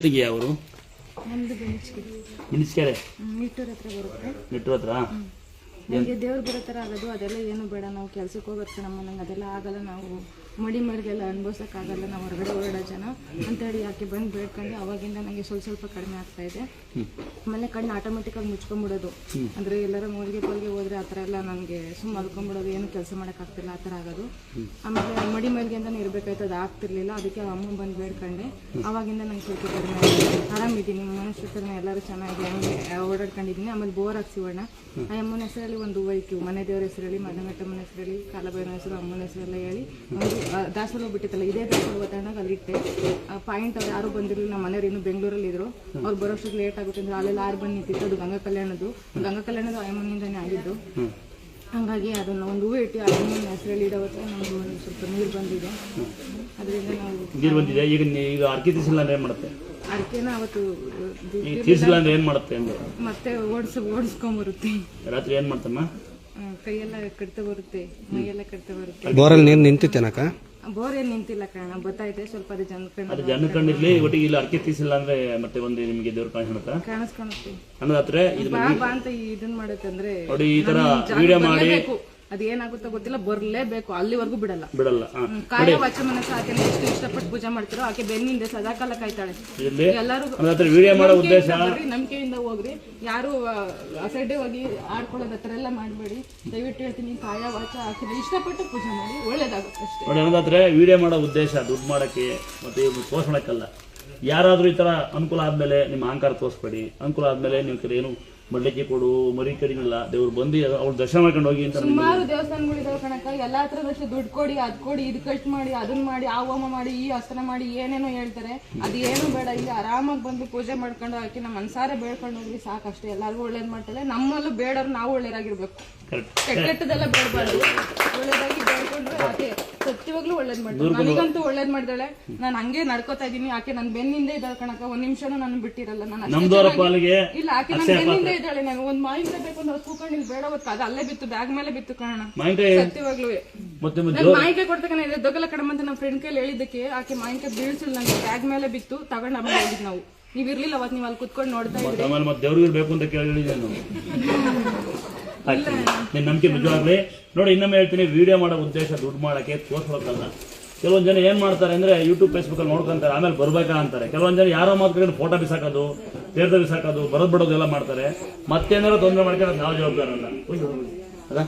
ಜೊತೆಗೆ ಅವರು ನಮ್ದು ಮಿಣಿಸ್ಕೆರೆ ಮೀಟೂರ್ ಹತ್ರ ಬರುತ್ತೆ. ನೆಟ್ಟರು ಹತ್ರ? ನಮಗೆ ದೇವ್ರು ಬರೋ ಥರ ಆಗೋದು ಅದೆಲ್ಲ ಏನು ಬೇಡ. ನಾವು ಕೆಲ್ಸಕ್ಕೆ ಹೋಗೋದು ನಮ್ಮ ನಂಗೆ ಅದೆಲ್ಲ ಆಗಲ್ಲ. ನಾವು ಮಡಿ ಮರಿಗೆಲ್ಲ ಅನುಭವಿಸೋಕ್ಕಾಗಲ್ಲ ನಾವು ಹೊರಗಡೆ ಹೊರಡೋ ಜನ. ಅಂತೇಳಿ ಯಾಕೆ ಬಂದು ಬೇಡ್ಕೊಂಡು ಅವಾಗಿಂದ ನನಗೆ ಸ್ವಲ್ಪ ಸ್ವಲ್ಪ ಕಡಿಮೆ ಆಗ್ತಾ ಇದೆ. ಆಮೇಲೆ ಕಣ್ಣು ಆಟೋಮೆಟಿಕ್ಕಾಗಿ ಮುಚ್ಕೊಂಡ್ಬಿಡೋದು. ಅಂದರೆ ಎಲ್ಲರ ಮೂಲಿಗೆ ಪೋಲಿಗೆ ಹೋದರೆ ಆ ಥರ ಎಲ್ಲ ನನಗೆ ಸುಮ್ಮನೆ ಮಲ್ಕೊಂಡ್ಬಿಡೋದು ಏನು ಕೆಲಸ ಮಾಡೋಕ್ಕಾಗ್ತಿಲ್ಲ ಆ ಥರ ಆಗೋದು. ಆಮೇಲೆ ಮಡಿ ಮಲ್ಗೆ ಅಂತ ಇರಬೇಕಾಯ್ತು ಅದು ಆಗ್ತಿರ್ಲಿಲ್ಲ. ಅದಕ್ಕೆ ಅಮ್ಮ ಬಂದು ಬೇಡ್ಕೊಂಡೆ. ಅವಾಗಿಂದ ನಂಗೆ ಸ್ವಲ್ಪ ಕಡಿಮೆ ಆರಾಮಿದ್ದೀನಿ ಮನುಷ್ಯ ಮನುಷ್ಯತನ ಎಲ್ಲರೂ ಚೆನ್ನಾಗಿ ಹಂಗೆ ಓಡಾಡ್ಕೊಂಡಿದ್ದೀನಿ. ಆಮೇಲೆ ಬೋರ್ ಹಾಕ್ಸಿವಣ್ಣ ಆ ಅಮ್ಮನ ಹೆಸರಲ್ಲಿ ಒಂದು ಹೂವು ಇಕ್ಕಿವು ಮನೆ ದೇವ್ರ ಹೆಸರಲ್ಲಿ ಮದನಟ್ಟಮ್ಮನ ಹೆಸರಲ್ಲಿ ಕಾಲಭೈರನ ಹೆಸರು ಅಮ್ಮನ ಹೆಸರೆಲ್ಲ ಹೇಳಿ ಒಂದು ದಾಸೋಹ ಬಿಟ್ಟಿತ್ತಲ್ಲ ಇದೇ ದಾಸವಾಳ ಒತ್ತಡನಾಗ ಅಲ್ಲಿಟ್ಟೆ. ಪಾಯಿಂಟ್ ಅವ್ರು ಯಾರು ಬಂದಿರಲಿಲ್ಲ ನಮ್ಮ ಮನೆಯವ್ರು ಇನ್ನು ಬೆಂಗಳೂರಲ್ಲಿ ಇದ್ರು. ಅವ್ರು ಬರೋಷ್ಟು ಲೇಟ್ ಆಗುತ್ತೆ ಅಂದ್ರೆ ಅಲ್ಲೆಲ್ಲ ಆರು ಬಂದು ನಿಂತಿತ್ತು ಅದು ಗಂಗಾ ಕಲ್ಯಾಣದು ಗಂಗಾ ಕಲ್ಯಾಣದ ಅಮ್ಮನಿಂದನೇ ಆಗಿದ್ದು. ಹಂಗಾಗಿ ಅದನ್ನ ಒಂದು ಹೂವು ಇಟ್ಟು ಅಮ್ಮನ ಹೆಸರಲ್ಲಿ ಇಡೋವತ್ತು ನಮಗೆ ಒಂದು ಸ್ವಲ್ಪ ನೀರು ಬಂದಿದೆ. ಅದರಿಂದ ನಾವು ನೀರು ಬಂದಿದೆ. ಈಗ ಈಗ ಅರ್ಕಿ ತೀಸಿಲ್ಲ ಅಂದ್ರೆ ಮಾಡುತ್ತೆ? ಅವತ್ತು ದಿ- ಈಗ ತೀರ್ಸಿಲ್ಲ ಅಂದ್ರೆ ಏನ್ ಮಾಡುತ್ತೆ ಮತ್ತೆ ಓಡಿಸ್ ಓಡಿಸ್ಕೊಂಬರುತ್ತೆ. ರಾತ್ರಿ ಏನ್ ಮಾಡ್ತಮ್ಮ? ಕೈಯೆಲ್ಲ ಕಡ್ತ ಬರುತ್ತೆ ಮೈಯೆಲ್ಲ ಕಡ್ತ ಬರುತ್ತೆ. ಬೋರಲ್ಲಿ ನೀರು ನಿಂತಿತ್ತೇನಕ್ಕ ಬೋರ್ ಏನ್ ನಿಂತಿಲ್ಲ ಕಾರಣ ಗೊತ್ತಾಯ್ತೆ ಸ್ವಲ್ಪ ಅದು ಜನ ಅದು ಜನ ಕಂಡಿರ್ಲಿ ಒಟ್ಟಿಗೆ ಇಲ್ಲಿ ಅಡಿಕೆ ತೀಸಿಲ್ಲ ಅಂದ್ರೆ ಮತ್ತೆ ಒಂದು ನಿಮಗೆ ದೇವ್ರ ಕಾಣಿಸ್ಕೊಳುತ್ತೆ? ಅನ್ನೋದಾದ್ರೆ ಇದು ಬಾ ಬಾ ಅಂತ ಇದನ್ ಮಾಡತ್ತಂದ್ರೆ ನೋಡಿ ಈ ತರ ವಿಡಿಯೋ ಮಾಡಿ ಅದು ಏನಾಗುತ್ತೋ ಗೊತ್ತಿಲ್ಲ ಬರ್ಲೇಬೇಕು. ಅಲ್ಲಿವರೆಗೂ ಬಿಡಲ್ಲ. ಬಿಡಲ್ಲ. ಹ್ಮ್, ಕಾಯ ವಾಚ ಮನಸ್ಸು ಆಕೆನ ಎಷ್ಟು ಇಷ್ಟಪಟ್ಟು ಪೂಜೆ ಮಾಡ್ತಿರೋ ಆಕೆ ಬೆನ್ನಿಂದ ಸದಾಕಾಲ ಕಾಯ್ತಾಳೆ. ಇಲ್ಲಿ ಎಲ್ಲರೂ ವಿಡಿಯೋ ಮಾಡೋ ಉದ್ದೇಶ ಬರ್ರಿ, ನಂಬಿಕೆಯಿಂದ ಹೋಗ್ರಿ. ಯಾರು ಅಸಡ್ಡೆ ಹೋಗಿ ಆಡ್ಕೊಳ್ಳೋದ ಹತ್ರ ಎಲ್ಲ ಮಾಡಬೇಡಿ. ದಯವಿಟ್ಟು ಹೇಳ್ತೀನಿ ಕಾಯ ವಾಚ ಹಾಕಿದ್ರೆ ಇಷ್ಟಪಟ್ಟು ಪೂಜೆ ಮಾಡಿ ಒಳ್ಳೇದಾಗುತ್ತೆ ಅಷ್ಟೇ. ನೋಡಿ ಅನ್ನೋದಾದ್ರೆ ವಿಡಿಯೋ ಮಾಡೋ ಉದ್ದೇಶ ದುಡ್ಡು ಮಾಡಕ್ಕೆ ಮತ್ತೆ ಇವ್ರು ತೋರ್ಸೋಣಕ್ಕಲ್ಲ ಯಾರಾದ್ರೂ ಈ ತರ ಅನುಕೂಲ ಆದ್ಮೇಲೆ ನಿಮ್ಮ ಅಹಂಕಾರ ತೋರಿಸ್ಬೇಡಿ. ಅನುಕೂಲ ಆದ್ಮೇಲೆ ನೀವು ಏನು ಮಡ್ಲಿಕ್ಕೆ ಕೊಡು ಮರಿ ಕಡಿಮೆಲ್ಲ ದೇವ್ರು ಬಂದು ಅವ್ರು ದರ್ಶನ ಮಾಡ್ಕೊಂಡು ಹೋಗಿ ಅಂತ ದೇವಸ್ಥಾನಗಳು ಸುಮಾರು ದೇವಸ್ಥಾನಗಳಿದಾವೆ ಕಣಕ ಎಲ್ಲಾ ಹತ್ರದಷ್ಟು ದುಡ್ಡು ಕೊಡಿ ಅದ್ ಕೊಡಿ ಇದು ಕಟ್ ಮಾಡಿ ಅದನ್ನ ಮಾಡಿ ಆ ಹೋಮ ಮಾಡಿ ಈ ಅಸ್ತ್ರ ಮಾಡಿ ಏನೇನೋ ಹೇಳ್ತಾರೆ. ಅದು ಏನು ಬೇಡ ಇಲ್ಲಿ ಆರಾಮಾಗಿ ಬಂದು ಪೂಜೆ ಮಾಡ್ಕೊಂಡು ಹಾಕಿ ನಮ್ಮ ಮನ್ಸಾರೆ ಬೇಡ್ಕೊಂಡು ಸಾಕು ಸಾಕಷ್ಟೇ. ಎಲ್ಲಾರ್ಗು ಒಳ್ಳೇದ್ ಮಾಡ್ತಾರೆ. ನಮ್ಮಲ್ಲೂ ಬೇಡವ್ರು ನಾವು ಒಳ್ಳೇದಾಗಿರ್ಬೇಕು. ಕೆಟ್ಟದೆಲ್ಲ ಬೇಡಬಾರ್ದು. ಒಳ್ಳೇದಾಗಿ ಬೇಡ್ಕೊಂಡ್ರೆ ಆಕೆ ಸತ್ಯವಾಗ್ಲೂ ಒಳ್ಳೇದ್ ಮಾಡ್ತಾರೆ ನನಗಂತೂ ಒಳ್ಳೇದ್ ಮಾಡ್ತಾಳೆ. ನಾನು ಹಂಗೆ ನಡ್ಕೋತಾ ಇದೀನಿ. ಆಕೆ ನನ್ ಬೆನ್ನಿಂದ ಇದ್ದಾಳೆ ಕಣಕ ಒಂದ್ ನಿಮಿಷನೂ ನಾನು ಬಿಟ್ಟಿರಲ್ಲ. ನಾನು ಅಷ್ಟೇ ಇಲ್ಲ ಆಕೆ ನನ್ ಬೆನ್ನಿಂದ ಇದ್ದಾಳೆ ನಾನು ಒಂದ್ ಮಾಹಿತಿ ಬೇಕು ಅಂತ ಕೂಕೊಂಡು ಇಲ್ಲಿ ಬೇಡ ಹೊತ್ತು ಅದು ಅಲ್ಲೇ ಬಿತ್ತು ಬ್ಯಾಗ್ ಮೇಲೆ ಬಿತ್ತು ಕಾರಣ. ಸತ್ಯವಾಗ್ಲೂ. ಮತ್ತೆ ನಾನು ಕೊಡ್ತಕ್ಕನೆ ಇದೆ ದೊಗಲ ಕಡಮ ಅಂತ ನಮ್ಮ ಫ್ರೆಂಡ್ ಕೈಲಿ ಹೇಳಿದ್ದಕ್ಕೆ ಆಕೆ ಮಾಹಿತಿ ಬೀಳ್ಸಿಲ್ಲ ನಂಗೆ ಬ್ಯಾಗ್ ಮೇಲೆ ಬಿತ್ತು ತಗೊಂಡ್ ಆಮೇಲೆ ಹೋಗಿದ್ ನಾವು. ನೀವ್ ಇರ್ಲಿಲ್ಲ ಅವತ್ ನೀವು ಅಲ್ಲಿ ಕುತ್ಕೊಂಡು ನೋಡ್ತಾ ಇದ್ರಿ. ಆಮೇಲೆ ಮತ್ತೆ ದೇವ್ರಿಗೆ ಇರ್ಬೇಕು ಅಂತ ಕೇಳಿ ಹೇಳಿದ್ದೆ ನಾನು? ಆಯ್ತು ನಿನ್ನ ನಂಬಿಕೆ ನಿಜವಾಗ್ಲಿ. ನೋಡಿ ಇನ್ನೊಮ್ಮೆ ಹೇಳ್ತೀನಿ ವಿಡಿಯೋ ಮಾಡೋ ಉದ್ದೇಶ ದುಡ್ಡು ಮಾಡಕ್ಕೆ ತೋರ್ಸ್ಬೇಕಲ್ಲ. ಕೆಲವೊಂದು ಜನ ಏನ್ ಮಾಡ್ತಾರೆ ಅಂದ್ರೆ ಯೂಟ್ಯೂಬ್ ಫೇಸ್ಬುಕ್ ಅಲ್ಲಿ ನೋಡ್ಕೊಂತಾರೆ ಆಮೇಲೆ ಬರ್ಬೇಕಾ ಅಂತಾರೆ. ಕೆಲವೊಂದು ಜನ ಯಾರೋ ಮಾತ್ರ ಫೋಟೋ ಬಿಸಾಕೋದು. ತೀರ್ಥ ಬಿಸಾಕೋದು ಬರೋದ್ ಬಿಡೋದು ಎಲ್ಲ ಮಾಡ್ತಾರೆ. ಮತ್ತೇನಾದ್ರು ತೊಂದರೆ ಮಾಡ್ಕೊಂಡು ನಾವು ಜವಾಬ್ದಾರ ಅಲ್ಲ.